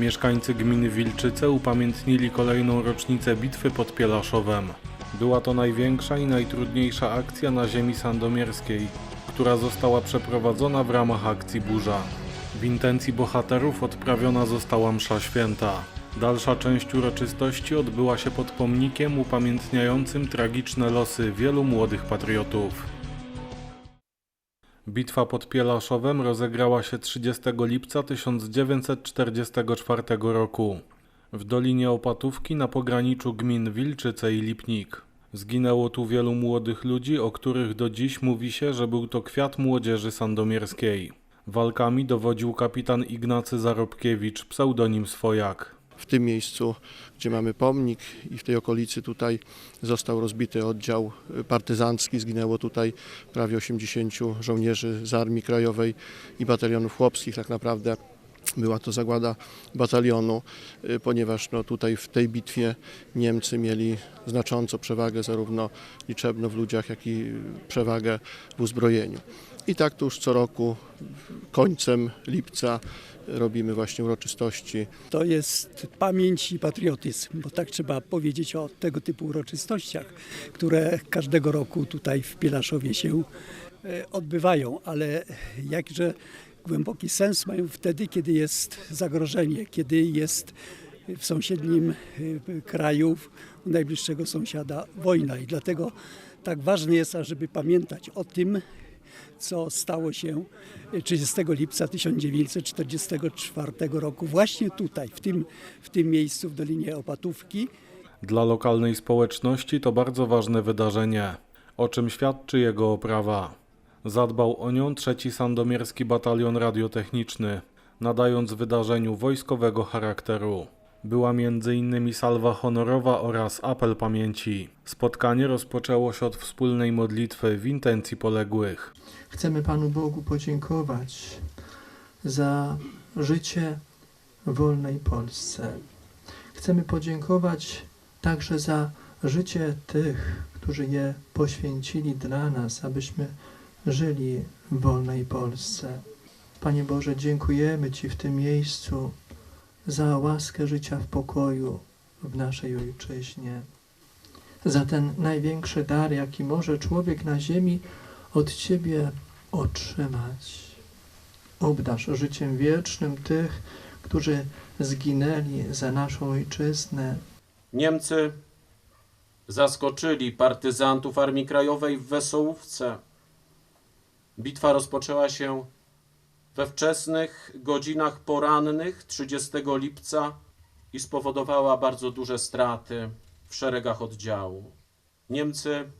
Mieszkańcy gminy Wilczyce upamiętnili kolejną rocznicę bitwy pod Pielaszowem. Była to największa i najtrudniejsza akcja na ziemi sandomierskiej, która została przeprowadzona w ramach akcji Burza. W intencji bohaterów odprawiona została msza święta. Dalsza część uroczystości odbyła się pod pomnikiem upamiętniającym tragiczne losy wielu młodych patriotów. Bitwa pod Pielaszowem rozegrała się 30 lipca 1944 roku w Dolinie Opatówki na pograniczu gmin Wilczyce i Lipnik. Zginęło tu wielu młodych ludzi, o których do dziś mówi się, że był to kwiat młodzieży sandomierskiej. Walkami dowodził kapitan Ignacy Zarobkiewicz, pseudonim Swojak. W tym miejscu, gdzie mamy pomnik i w tej okolicy tutaj został rozbity oddział partyzancki. Zginęło tutaj prawie 80 żołnierzy z Armii Krajowej i batalionów chłopskich. Tak naprawdę była to zagłada batalionu, y, ponieważ no, tutaj w tej bitwie Niemcy mieli znacząco przewagę zarówno liczebno w ludziach, jak i przewagę w uzbrojeniu. I tak to już co roku końcem lipca robimy właśnie uroczystości To jest pamięć i patriotyzm, bo tak trzeba powiedzieć o tego typu uroczystościach, które każdego roku tutaj w Pielaszowie się e, odbywają, ale jakże głęboki sens mają wtedy, kiedy jest zagrożenie, kiedy jest w sąsiednim e, kraju, u najbliższego sąsiada wojna i dlatego tak ważne jest, ażeby pamiętać o tym, co stało się 30 lipca 1944 roku właśnie tutaj, w tym, w tym miejscu w Dolinie Opatówki. Dla lokalnej społeczności to bardzo ważne wydarzenie, o czym świadczy jego oprawa. Zadbał o nią trzeci Sandomierski Batalion Radiotechniczny, nadając wydarzeniu wojskowego charakteru. Była m.in. salwa honorowa oraz apel pamięci. Spotkanie rozpoczęło się od wspólnej modlitwy w intencji poległych. Chcemy Panu Bogu podziękować za życie wolnej Polsce. Chcemy podziękować także za życie tych, którzy je poświęcili dla nas, abyśmy żyli w wolnej Polsce. Panie Boże, dziękujemy Ci w tym miejscu za łaskę życia w pokoju w naszej Ojczyźnie, za ten największy dar, jaki może człowiek na ziemi od Ciebie otrzymać. Obdarz życiem wiecznym tych, którzy zginęli za naszą ojczyznę. Niemcy zaskoczyli partyzantów Armii Krajowej w Wesołówce. Bitwa rozpoczęła się we wczesnych godzinach porannych 30 lipca i spowodowała bardzo duże straty w szeregach oddziału. Niemcy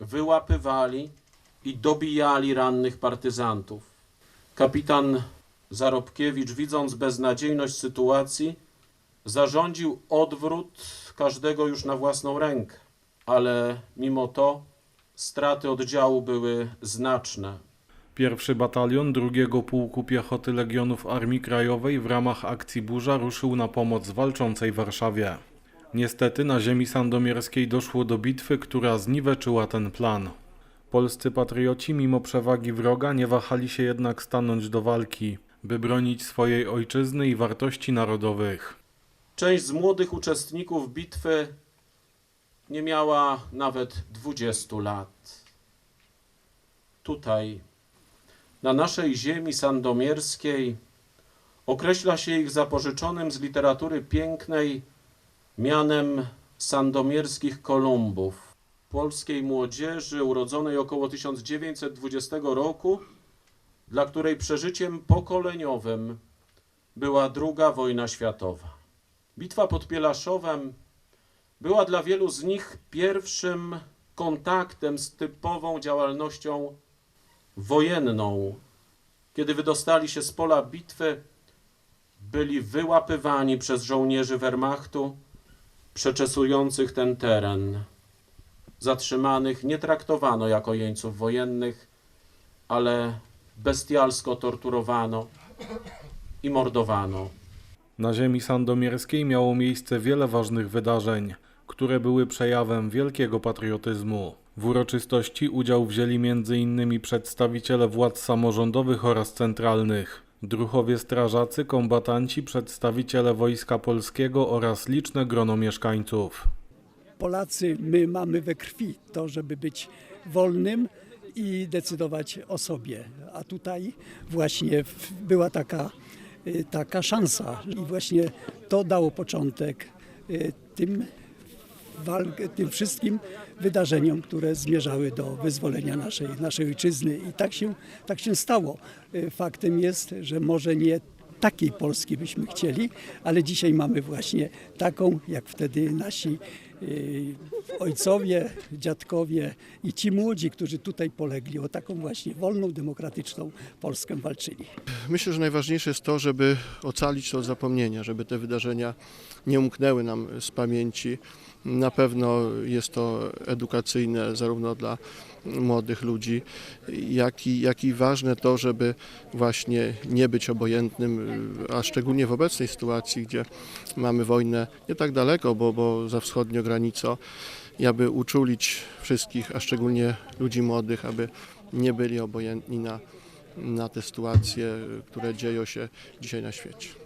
wyłapywali i dobijali rannych partyzantów. Kapitan Zarobkiewicz, widząc beznadziejność sytuacji, zarządził odwrót każdego już na własną rękę, ale mimo to straty oddziału były znaczne. Pierwszy batalion drugiego pułku piechoty Legionów Armii Krajowej w ramach akcji Burza ruszył na pomoc walczącej Warszawie. Niestety na ziemi sandomierskiej doszło do bitwy, która zniweczyła ten plan. Polscy patrioci mimo przewagi wroga nie wahali się jednak stanąć do walki, by bronić swojej ojczyzny i wartości narodowych. Część z młodych uczestników bitwy nie miała nawet 20 lat. Tutaj, na naszej ziemi sandomierskiej, określa się ich zapożyczonym z literatury pięknej mianem sandomierskich Kolumbów, polskiej młodzieży urodzonej około 1920 roku, dla której przeżyciem pokoleniowym była II wojna światowa. Bitwa pod Pielaszowem była dla wielu z nich pierwszym kontaktem z typową działalnością wojenną. Kiedy wydostali się z pola bitwy, byli wyłapywani przez żołnierzy Wehrmachtu przeczesujących ten teren. Zatrzymanych nie traktowano jako jeńców wojennych, ale bestialsko torturowano i mordowano. Na ziemi sandomierskiej miało miejsce wiele ważnych wydarzeń, które były przejawem wielkiego patriotyzmu. W uroczystości udział wzięli m.in. przedstawiciele władz samorządowych oraz centralnych, Druchowie strażacy, kombatanci, przedstawiciele Wojska Polskiego oraz liczne grono mieszkańców. Polacy, my mamy we krwi to, żeby być wolnym i decydować o sobie. A tutaj właśnie była taka, y, taka szansa i właśnie to dało początek y, tym, walk, tym wszystkim wydarzeniom, które zmierzały do wyzwolenia naszej, naszej ojczyzny. I tak się, tak się stało. Y, Faktem jest, że może nie takiej Polski byśmy chcieli, ale dzisiaj mamy właśnie taką, jak wtedy nasi y, ojcowie, dziadkowie i ci młodzi, którzy tutaj polegli, o taką właśnie wolną, demokratyczną Polskę walczyli. Myślę, że najważniejsze jest to, żeby ocalić to od zapomnienia, żeby te wydarzenia nie umknęły nam z pamięci. Na pewno jest to edukacyjne zarówno dla młodych ludzi, jak i, jak i ważne to, żeby właśnie nie być obojętnym, a szczególnie w obecnej sytuacji, gdzie mamy wojnę nie tak daleko, bo, bo za wschodnią granicą, aby uczulić wszystkich, a szczególnie ludzi młodych, aby nie byli obojętni na na te sytuacje, które dzieją się dzisiaj na świecie.